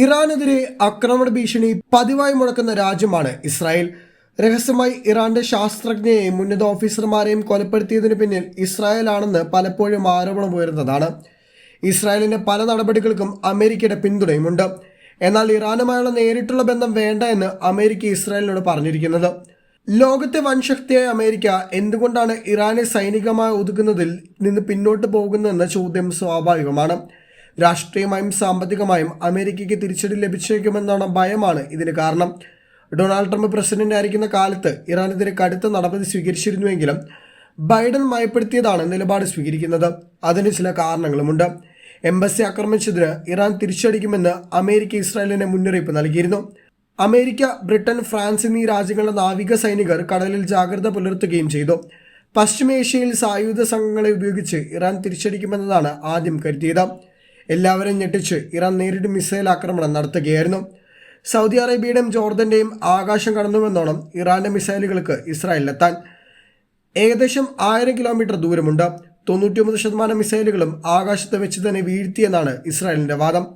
ഇറാനെതിരെ ആക്രമണ ഭീഷണി പതിവായി മുഴക്കുന്ന രാജ്യമാണ് ഇസ്രായേൽ. രഹസ്യമായി ഇറാന്റെ ശാസ്ത്രജ്ഞയെയും ഉന്നത ഓഫീസർമാരെയും കൊലപ്പെടുത്തിയതിന് പിന്നിൽ ഇസ്രായേൽ ഇസ്രായേലാണെന്ന് പലപ്പോഴും ആരോപണം ഉയർന്നതാണ് ഇസ്രായേലിന്റെ പല നടപടികൾക്കും അമേരിക്കയുടെ പിന്തുണയുമുണ്ട്. എന്നാൽ ഇറാനുമായുള്ള നേരിട്ടുള്ള ബന്ധം വേണ്ട എന്ന് അമേരിക്ക ഇസ്രായേലിനോട് പറഞ്ഞിരിക്കുന്നത്. ലോകത്തെ വൻശക്തിയായ അമേരിക്ക എന്തുകൊണ്ടാണ് ഇറാനെ സൈനികമായി ഒതുക്കുന്നതിൽ നിന്ന് പിന്നോട്ട് പോകുന്നതെന്ന ചോദ്യം സ്വാഭാവികമാണ്. രാഷ്ട്രീയമായും സാമ്പത്തികമായും അമേരിക്കയ്ക്ക് തിരിച്ചടി ലഭിച്ചേക്കുമെന്നാണ് ഭയമാണ് ഇതിന് കാരണം. ഡൊണാൾഡ് ട്രംപ് പ്രസിഡന്റ് ആയിരിക്കുന്ന കാലത്ത് ഇറാനെതിരെ കടുത്ത നടപടി സ്വീകരിച്ചിരുന്നുവെങ്കിലും ബൈഡൻ മയപ്പെടുത്തിയതാണ് നിലപാട് സ്വീകരിക്കുന്നത്. അതിന് ചില കാരണങ്ങളുമുണ്ട്. എംബസി ആക്രമിച്ചതിന് ഇറാൻ തിരിച്ചടിക്കുമെന്ന് അമേരിക്ക ഇസ്രായേലിന് മുന്നറിയിപ്പ് നൽകിയിരുന്നു. അമേരിക്ക ബ്രിട്ടൻ ഫ്രാൻസ് എന്നീ രാജ്യങ്ങളുടെ നാവിക സൈനികർ കടലിൽ ജാഗ്രത പുലർത്തുകയും ചെയ്തു. പശ്ചിമേഷ്യയിൽ സായുധ സംഘങ്ങളെ ഉപയോഗിച്ച് ഇറാൻ തിരിച്ചടിക്കുമെന്നതാണ് ആദ്യം കരുതിയത്. എല്ലാവരെയും ഞെട്ടിച്ച് ഇറാൻ നേരിട്ട് മിസൈൽ ആക്രമണം നടത്തുകയായിരുന്നു. സൗദി അറേബ്യയുടെയും ജോർദന്റെയും ആകാശം കടന്നുവെന്നോണം ഇറാന്റെ മിസൈലുകൾക്ക് ഇസ്രായേലിലെത്താൻ ഏകദേശം ആയിരം കിലോമീറ്റർ ദൂരമുണ്ട്. തൊണ്ണൂറ്റിയൊമ്പത് ശതമാനം മിസൈലുകളും ആകാശത്ത് വെച്ച് തന്നെ വീഴ്ത്തിയെന്നാണ് ഇസ്രായേലിന്റെ വാദം.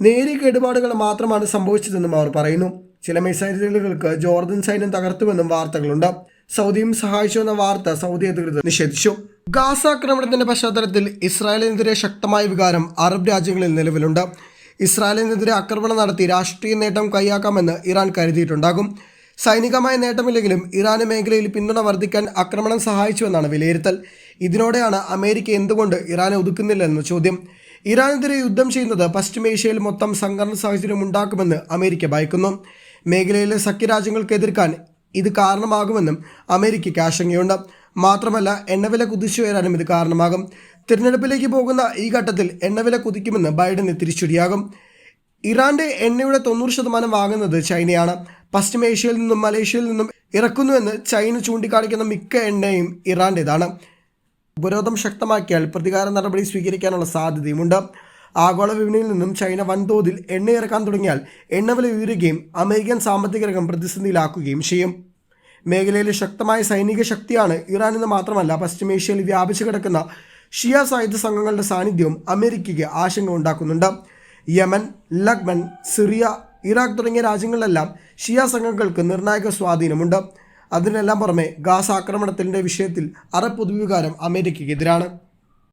നേരിയ കേടുപാടുകൾ മാത്രമാണ് സംഭവിച്ചതെന്നും അവർ പറയുന്നു. ചില മിസൈലുകൾക്ക് ജോർദൻ സൈന്യം തകർത്തുവെന്നും വാർത്തകളുണ്ട്. സൗദിയും സഹായിച്ചു എന്ന വാർത്ത സൗദി അധികൃതർ നിഷേധിച്ചു. ഗാസ ആക്രമണത്തിന്റെ പശ്ചാത്തലത്തിൽ ഇസ്രായേലിനെതിരെ ശക്തമായ വികാരം അറബ് രാജ്യങ്ങളിൽ നിലവിലുണ്ട്. ഇസ്രായേലിനെതിരെ ആക്രമണം നടത്തി രാഷ്ട്രീയ നേട്ടം കൈയാക്കാമെന്ന് ഇറാൻ കരുതിയിട്ടുണ്ടാകും. സൈനികമായ നേട്ടമില്ലെങ്കിലും ഇറാന് മേഖലയിൽ പിന്തുണ വർദ്ധിക്കാൻ ആക്രമണം സഹായിച്ചുവെന്നാണ് വിലയിരുത്തൽ. ഇതിനോടെയാണ് അമേരിക്ക എന്തുകൊണ്ട് ഇറാനെ ഒതുക്കുന്നില്ലെന്ന ചോദ്യം. ഇറാനെതിരെ യുദ്ധം ചെയ്യുന്നത് പശ്ചിമേഷ്യയിൽ മൊത്തം സംഘർണ സാഹചര്യം ഉണ്ടാക്കുമെന്ന് അമേരിക്ക ഭയക്കുന്നു. മേഖലയിലെ സഖ്യരാജ്യങ്ങൾക്ക് എതിർക്കാൻ ഇത് കാരണമാകുമെന്നും അമേരിക്കയ്ക്ക് ആശങ്കയുണ്ട്. മാത്രമല്ല എണ്ണവില കുതിച്ചുയരാനും ഇത് കാരണമാകും. തിരഞ്ഞെടുപ്പിലേക്ക് പോകുന്ന ഈ ഘട്ടത്തിൽ എണ്ണവില കുതിക്കുമെന്ന് ബൈഡന് തിരിച്ചടിയാകും. ഇറാന്റെ എണ്ണയുടെ തൊണ്ണൂറ് ശതമാനം വാങ്ങുന്നത് ചൈനയാണ്. പശ്ചിമേഷ്യയിൽ നിന്നും മലേഷ്യയിൽ നിന്നും ഇറക്കുന്നുവെന്ന് ചൈന ചൂണ്ടിക്കാണിക്കുന്ന മിക്ക എണ്ണയും ഇറാന്റേതാണ്. ഉപരോധം ശക്തമാക്കിയാൽ പ്രതികാര നടപടി സ്വീകരിക്കാനുള്ള സാധ്യതയുമുണ്ട്. ആഗോള വിപണിയിൽ നിന്നും ചൈന വൻതോതിൽ എണ്ണ ഇറക്കാൻ തുടങ്ങിയാൽ എണ്ണവില ഉയരുകയും അമേരിക്കൻ സാമ്പത്തിക രംഗം പ്രതിസന്ധിയിലാക്കുകയും ചെയ്യും. മേഖലയിലെ ശക്തമായ സൈനിക ശക്തിയാണ് ഇറാൻ എന്ന് മാത്രമല്ല പശ്ചിമേഷ്യയിൽ വ്യാപിച്ചു കിടക്കുന്ന ഷിയ സായുധ സംഘങ്ങളുടെ സാന്നിധ്യവും അമേരിക്കയ്ക്ക് ആശങ്ക ഉണ്ടാക്കുന്നുണ്ട്. യമൻ ലഗ്മൻ സിറിയ ഇറാഖ് തുടങ്ങിയ രാജ്യങ്ങളിലെല്ലാം ഷിയ സംഘങ്ങൾക്ക് നിർണായക സ്വാധീനമുണ്ട്. അതിനെല്ലാം പുറമെ ഗാസ ആക്രമണത്തിന്റെ വിഷയത്തിൽ അറബ് പൊതുവികാരം അമേരിക്കയ്ക്കെതിരാണ്.